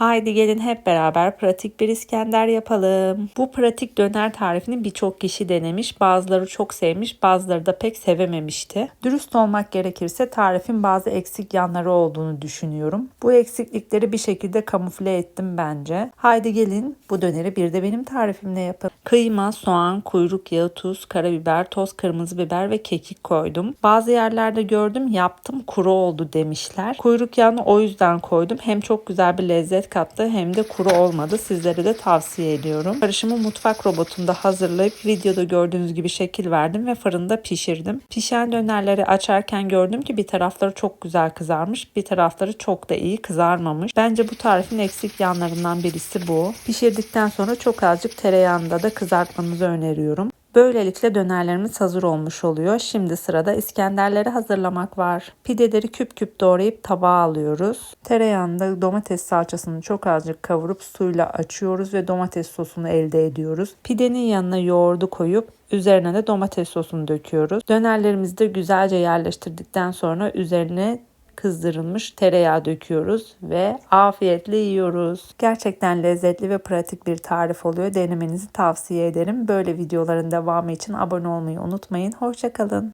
Haydi gelin hep beraber pratik bir İskender yapalım. Bu pratik döner tarifini birçok kişi denemiş. Bazıları çok sevmiş, bazıları da pek sevememişti. Dürüst olmak gerekirse tarifin bazı eksik yanları olduğunu düşünüyorum. Bu eksiklikleri bir şekilde kamufle ettim bence. Haydi gelin bu döneri bir de benim tarifimle yapın. Kıyma, soğan, kuyruk yağı, tuz, karabiber, toz kırmızı biber ve kekik koydum. Bazı yerlerde gördüm yaptım kuru oldu demişler. Kuyruk yağını o yüzden koydum. Hem çok güzel bir lezzet kattı hem de kuru olmadı. Sizlere de tavsiye ediyorum. Karışımı mutfak robotunda hazırlayıp videoda gördüğünüz gibi şekil verdim ve fırında pişirdim. Pişen dönerleri açarken gördüm ki bir tarafları çok güzel kızarmış, bir tarafları çok da iyi kızarmamış. Bence bu tarifin eksik yanlarından birisi bu. Pişirdikten sonra çok azıcık tereyağında da kızartmanızı öneriyorum. Böylelikle dönerlerimiz hazır olmuş oluyor. Şimdi sırada İskenderleri hazırlamak var. Pideleri küp küp doğrayıp tabağa alıyoruz. Tereyağında domates salçasını çok azıcık kavurup suyla açıyoruz ve domates sosunu elde ediyoruz. Pidenin yanına yoğurdu koyup üzerine de domates sosunu döküyoruz. Dönerlerimizi de güzelce yerleştirdikten sonra üzerine kızdırılmış tereyağı döküyoruz ve afiyetle yiyoruz. Gerçekten lezzetli ve pratik bir tarif oluyor. Denemenizi tavsiye ederim. Böyle videoların devamı için abone olmayı unutmayın. Hoşçakalın.